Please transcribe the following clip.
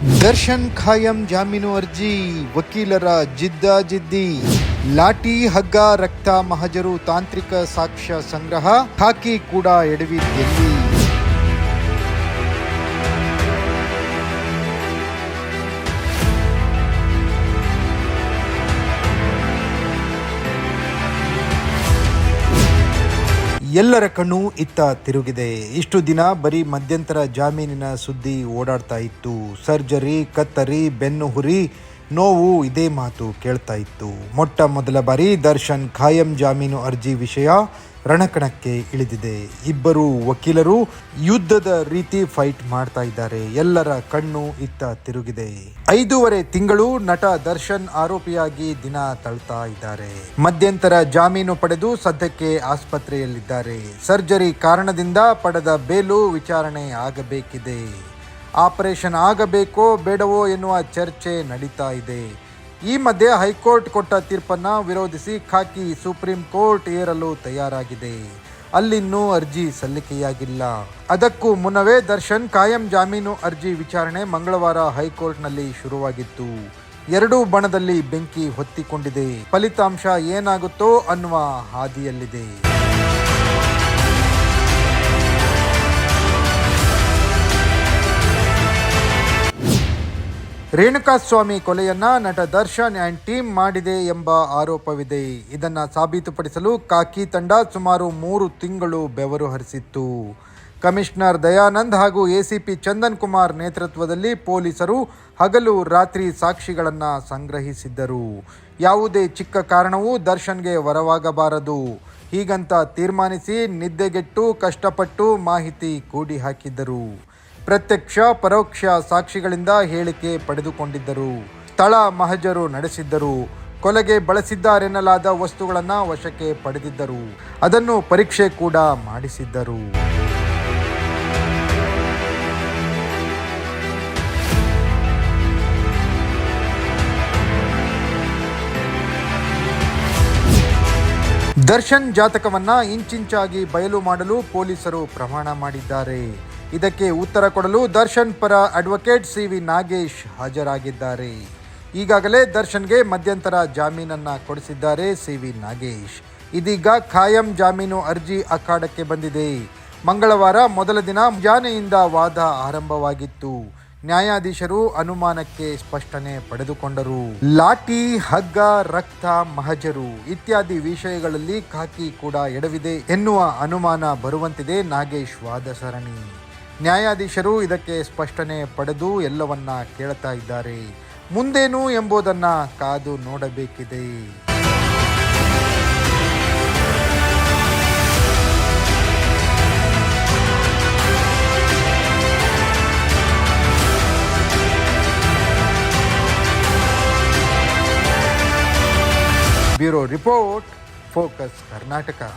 ದರ್ಶನ್ ಖಾಯಂ ಜಾಮೀನು ಅರ್ಜಿ, ವಕೀಲರ ಜಿದ್ದಾಜಿದ್ದಿ ಲಾಠಿ ಹಗ್ಗ ರಕ್ತ ಮಹಜರು ತಾಂತ್ರಿಕ ಸಾಕ್ಷ್ಯ ಸಂಗ್ರಹ ಹಾಕಿ ಕೂಡ ಎಡವಿದ್ದೆಲ್ಲಿ ಎಲ್ಲರ ಕಣ್ಣು ಇತ್ತ ತಿರುಗಿದೆ. ಇಷ್ಟು ದಿನ ಬರೀ ಮಧ್ಯಂತರ ಜಾಮೀನಿನ ಸುದ್ದಿ ಓಡಾಡ್ತಾ ಇತ್ತು. ಸರ್ಜರಿ, ಕತ್ತರಿ, ಬೆನ್ನು ಹುರಿ ನೋವು ಇದೇ ಮಾತು ಕೇಳ್ತಾ ಇತ್ತು. ಮೊಟ್ಟ ಮೊದಲ ಬಾರಿ ದರ್ಶನ್ ಖಾಯಂ ಜಾಮೀನು ಅರ್ಜಿ ವಿಷಯ ರಣಕಣಕ್ಕೆ ಇಳಿದಿದೆ. ಇಬ್ಬರು ವಕೀಲರು ಯುದ್ಧದ ರೀತಿ ಫೈಟ್ ಮಾಡ್ತಾ ಇದ್ದಾರೆ. ಎಲ್ಲರ ಕಣ್ಣು ಇತ್ತ ತಿರುಗಿದೆ. ಐದೂವರೆ ತಿಂಗಳು ನಟ ದರ್ಶನ್ ಆರೋಪಿಯಾಗಿ ದಿನ ತಳ್ತಾ ಇದ್ದಾರೆ. ಮಧ್ಯಂತರ ಜಾಮೀನು ಪಡೆದು ಸದ್ಯಕ್ಕೆ ಆಸ್ಪತ್ರೆಯಲ್ಲಿದ್ದಾರೆ. ಸರ್ಜರಿ ಕಾರಣದಿಂದ ಪಡೆದ ಬೇಲು ವಿಚಾರಣೆ ಆಗಬೇಕಿದೆ. ಆಪರೇಷನ್ ಆಗಬೇಕೋ ಬೇಡವೋ ಎನ್ನುವ ಚರ್ಚೆ ನಡೀತಾ ಇದೆ. ಈ ಮಧ್ಯೆ ಹೈಕೋರ್ಟ್ ಕೊಟ್ಟ ತೀರ್ಪನ್ನು ವಿರೋಧಿಸಿ ಖಾಕಿ ಸುಪ್ರೀಂ ಕೋರ್ಟ್ ಏರಲು ತಯಾರಾಗಿದೆ. ಅಲ್ಲಿನ್ನೂ ಅರ್ಜಿ ಸಲ್ಲಿಕೆಯಾಗಿಲ್ಲ. ಅದಕ್ಕೂ ಮುನ್ನವೇ ದರ್ಶನ್ ಕಾಯಂ ಜಾಮೀನು ಅರ್ಜಿ ವಿಚಾರಣೆ ಮಂಗಳವಾರ ಹೈಕೋರ್ಟ್ನಲ್ಲಿ ಶುರುವಾಗಿತ್ತು. ಎರಡೂ ಬಣದಲ್ಲಿ ಬೆಂಕಿ ಹೊತ್ತಿಕೊಂಡಿದೆ. ಫಲಿತಾಂಶ ಏನಾಗುತ್ತೋ ಅನ್ನುವ ಹಾದಿಯಲ್ಲಿದೆ. ರೇಣುಕಾಸ್ವಾಮಿ ಕೊಲೆಯನ್ನ ನಟ ದರ್ಶನ್ ಆ್ಯಂಡ್ ಟೀಮ್ ಮಾಡಿದೆ ಎಂಬ ಆರೋಪವಿದೆ. ಇದನ್ನು ಸಾಬೀತುಪಡಿಸಲು ಕಾಕಿ ತಂಡ ಸುಮಾರು ಮೂರು ತಿಂಗಳು ಬೆವರು ಹರಿಸಿತ್ತು. ಕಮಿಷನರ್ ದಯಾನಂದ್ ಹಾಗೂ ಎಸಿಪಿ ಚಂದನ್ ಕುಮಾರ್ ನೇತೃತ್ವದಲ್ಲಿ ಪೊಲೀಸರು ಹಗಲು ರಾತ್ರಿ ಸಾಕ್ಷಿಗಳನ್ನು ಸಂಗ್ರಹಿಸಿದ್ದರು. ಯಾವುದೇ ಚಿಕ್ಕ ಕಾರಣವೂ ದರ್ಶನ್ಗೆ ವರವಾಗಬಾರದು. ಹೀಗಂತ ತೀರ್ಮಾನಿಸಿ ನಿದ್ದೆಗೆಟ್ಟು ಕಷ್ಟಪಟ್ಟು ಮಾಹಿತಿ ಕೂಡಿ ಹಾಕಿದ್ದರು ಪ್ರತ್ಯಕ್ಷ, ಪರೋಕ್ಷ ಸಾಕ್ಷಿಗಳಿಂದ ಹೇಳಿಕೆ ಪಡೆದುಕೊಂಡಿದ್ದರು. ಸ್ಥಳ ಮಹಜರು ನಡೆಸಿದ್ದರು. ಕೊಲೆಗೆ ಬಳಸಿದ್ದಾರೆನ್ನಲಾದ ವಸ್ತುಗಳನ್ನು ವಶಕ್ಕೆ ಪಡೆದಿದ್ದರು. ಅದನ್ನು ಪರೀಕ್ಷೆ ಕೂಡ ಮಾಡಿಸಿದ್ದರು. ದರ್ಶನ್ ಜಾತಕವನ್ನ ಇಂಚಿಂಚಾಗಿ ಬಯಲು ಮಾಡಲು ಪೊಲೀಸರು ಪ್ರಮಾಣ ಮಾಡಿದ್ದಾರೆ. ಇದಕ್ಕೆ ಉತ್ತರ ಕೊಡಲು ದರ್ಶನ್ ಪರ ಅಡ್ವೊಕೇಟ್ ಸಿ ವಿ ನಾಗೇಶ್ ಹಾಜರಾಗಿದ್ದಾರೆ. ಈಗಾಗಲೇ ದರ್ಶನ್ಗೆ ಮಧ್ಯಂತರ ಜಾಮೀನನ್ನ ಕೊಡಿಸಿದ್ದಾರೆ ಸಿ ವಿ ನಾಗೇಶ್. ಇದೀಗ ಖಾಯಂ ಜಾಮೀನು ಅರ್ಜಿ ಅಖಾಡಕ್ಕೆ ಬಂದಿದೆ. ಮಂಗಳವಾರ ಮೊದಲ ದಿನ ಮುಂಜಾನೆಯಿಂದ ವಾದ ಆರಂಭವಾಗಿತ್ತು. ನ್ಯಾಯಾಧೀಶರು ಅನುಮಾನಕ್ಕೆ ಸ್ಪಷ್ಟನೆ ಪಡೆದುಕೊಂಡರು. ಲಾಠಿ, ಹಗ್ಗ, ರಕ್ತ, ಮಹಜರು ಇತ್ಯಾದಿ ವಿಷಯಗಳಲ್ಲಿ ಖಾಕಿ ಕೂಡ ಎಡವಿದೆ ಎನ್ನುವ ಅನುಮಾನ ಬರುವಂತಿದೆ ನಾಗೇಶ್ ವಾದ ಸರಣಿ. ನ್ಯಾಯಾಧೀಶರು ಇದಕ್ಕೆ ಸ್ಪಷ್ಟನೆ ಪಡೆದು ಎಲ್ಲವನ್ನ ಕೇಳ್ತಾ ಇದ್ದಾರೆ. ಮುಂದೇನು ಎಂಬುದನ್ನ ಕಾದು ನೋಡಬೇಕಿದೆ. Bureau report, focus Karnataka.